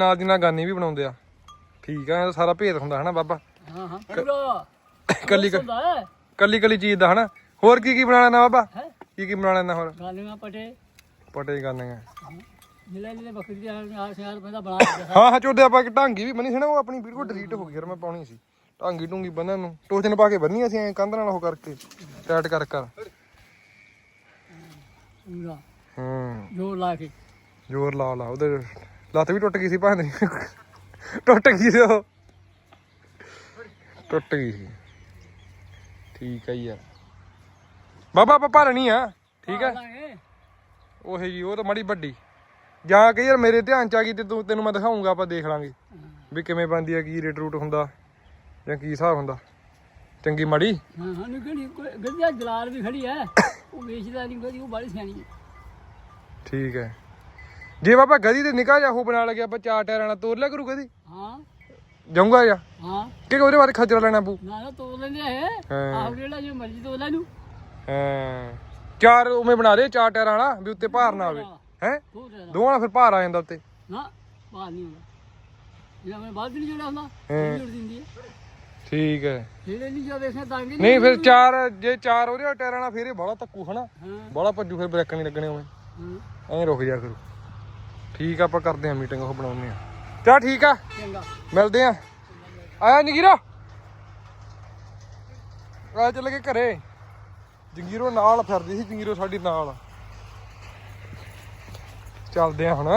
ਨਾਲ ਦੀ ਨਾਲ ਗਾਨੀ ਵੀ ਬਣਾਉਂਦੇ ਆ। ਠੀਕ ਆ ਇਹ ਸਾਰਾ ਭੇਦ ਹੁੰਦਾ ਹਨਾ ਬਾਬਾ? ਹਾਂ ਹਾਂ ਪੂਰਾ। ਕੱਲੀ ਕੱਲੀ ਕੱਲੀ ਚੀਜ਼ ਦਾ ਹਨਾ? ਹੋਰ ਕੀ ਕੀ ਬਣਾ ਲੈਂਦਾ ਬਾਬਾ? ਕੀ ਕੀ ਬਣਾ ਲੈਂਦਾ ਹੋਰ? ਗਾਲੀਆਂ ਪਟੇ। ਪਟੇ ਗਾਨੀਆਂ ਜਿਲੇ ਜਿਲੇ ਬੱਕਰੀ ਦੇ ਆ ਸ਼ਿਆਰ ਪੈਦਾ ਬਣਾ ਦਿੱਤਾ ਹਾਂ। ਹਾਂ ਚੋਦੇ ਆਪਾਂ ਇੱਕ ਢਾਂਗੀ ਵੀ ਬਣੀ ਸੀ ਨਾ ਉਹ ਆਪਣੀ ਵੀਡੀਓ ਡਿਲੀਟ ਹੋ ਗਈ ਯਾਰ ਮੈਂ ਪਾਉਣੀ ਸੀ। ਢਾਂਗੀ ਢੂੰਗੀ ਬੰਨਣ ਨੂੰ। ਟੋਚਨ ਪਾ ਕੇ ਬੰਨੀ ਅਸੀਂ ਐਂ ਕੰਧ ਨਾਲ ਉਹ ਕਰਕੇ ਟਾਈਟ ਕਰ ਕਰ। ਪੂਰਾ। ਹੂੰ। ਜੋਰ ਲਾ ਕੇ। ਜ਼ੋਰ ਲਾ ਲਾ ਉਹਦੇ ਲੱਤ ਵੀ ਟੁੱਟ ਗਈ ਸੀ ਭਾਂਦੀ। ਟੁੱਟ ਗਈ ਸੀ ਉਹ। ਟੁੱਟ ਗਈ ਸੀ। ਠੀਕ ਹੈ ਯਾਰ। ਬਾਬਾ ਆਪਾਂ ਭਾਲਣੀ ਆ। ਠੀਕ ਹੈ ਉਹੇ ਜੀ ਉਹ ਤਾਂ ਮੜੀ ਵੱਡੀ। ਜਾਂ ਕਿ ਯਾਰ ਮੇਰੇ ਧਿਆਨ ਚ ਆ ਗਈ ਤੇ ਤੂੰ ਤੈਨੂੰ ਮੈਂ ਦਿਖਾਉਂਗਾ ਆਪਾਂ ਦੇਖ ਲਾਂਗੇ। ਵੀ ਕਿਵੇਂ ਬਣਦੀ ਆ ਕੀ ਰੇਟ ਰੂਟ ਹੁੰਦਾ ਜਾਂ ਕੀ ਹਿਸਾਬ ਹੁੰਦਾ। ਚੰਗੀ ਮੜੀ। ਹਾਂ ਹਾਂ ਨਿਕਲੀ ਗੱਜਾ ਜਲਾਲ ਵੀ ਖੜੀ ਹੈ ਉਹ ਵੇਚਦਾ ਨਹੀਂ ਗਦੀ ਉਹ ਬੜੀ ਸਿਆਣੀ ਠੀਕ ਹੈ ਜੇ ਬਾਬਾ ਗਦੀ ਤੇ ਨਿਕਾ ਜਾ ਉਹ ਬਣਾ ਲਗਿਆ ਆਪਾਂ ਚਾਰ ਟਾਇਰਾਂ ਨਾਲ ਤੋਰ ਲਿਆ ਕਰੂ ਗਦੀ? ਹਾਂ। ਜਾਊਂਗਾ ਜਾਂ। ਹਾਂ। ਕਿ ਉਹਦੇ ਬਾਰੇ ਖਜਰਾ ਲੈਣਾ ਪੂ ਨਾ ਨਾ ਤੋੜ ਲੈਂਦੇ ਹੈ ਹਾਂ। ਆਹ ਜਿਹੜਾ ਜੋ ਮਰਜ਼ੀ ਤੋੜ ਲੈ ਨੂੰ ਹਾਂ। ਚਾਰ ਉਵੇਂ ਬਣਾ ਦੇ ਚਾਰ ਟਾਇਰਾਂ ਵਾਲਾ ਵੀ ਉੱਤੇ ਭਾਰ ਨਾ ਆਵੇ। ਹੈ। ਤੋੜ ਲੈ ਦੋਵਾਂ ਨਾਲ ਫਿਰ ਭਾਰ ਆ ਜਾਂਦਾ ਉੱਤੇ। ਨਾ ਬਾਹਰ ਨਹੀਂ ਹੁੰਦਾ ਜਿਹੜਾ ਮੈਂ ਬਾਅਦ ਨਹੀਂ ਜੁੜਿਆ ਹੁੰਦਾ ਹਾਂ। ਇਹ ਜੁੜ ਦਿੰਦੀ ਹੈ ਠੀਕ ਹੈ। ਜਿਹੜੇ ਨਹੀਂ ਜੋ ਦੇਖਿਆ ਤਾਂ ਕਿ ਨਹੀਂ ਫਿਰ ਚਾਰ ਜੇ ਚਾਰ ਉਹਦੇ ਟਾਇਰਾਂ ਨਾਲ ਫਿਰ ਇਹ ਬੜਾ ਤੱਕੂ ਹਨਾ। ਹਾਂ। ਬੜਾ ਭੱਜੂ ਫਿਰ ਬ੍ਰੇਕ ਨਹੀਂ ਲੱਗਣੇ ਉਵੇਂ। ਹਾਂ। ਐਂ ਰੁਕ ਜਾ ਕਰੂ ਠੀਕ ਆ, ਆਪਾਂ ਕਰਦੇ ਆ ਮੀਟਿੰਗ ਉਹ ਬਣਾਉਂਦੇ ਆ ਚਾ ਠੀਕ ਆ। ਮਿਲਦੇ ਆ ਆਇਆ ਜੰਗੀਰੋ? ਆ ਚੱਲ ਕੇ ਘਰੇ। ਜੰਗੀਰੋ ਨਾਲ ਫਿਰਦੀ ਸੀ, ਜੰਗੀਰੋ ਸਾਡੀ ਨਾਲ। ਚੱਲਦੇ ਆ ਹੁਣ।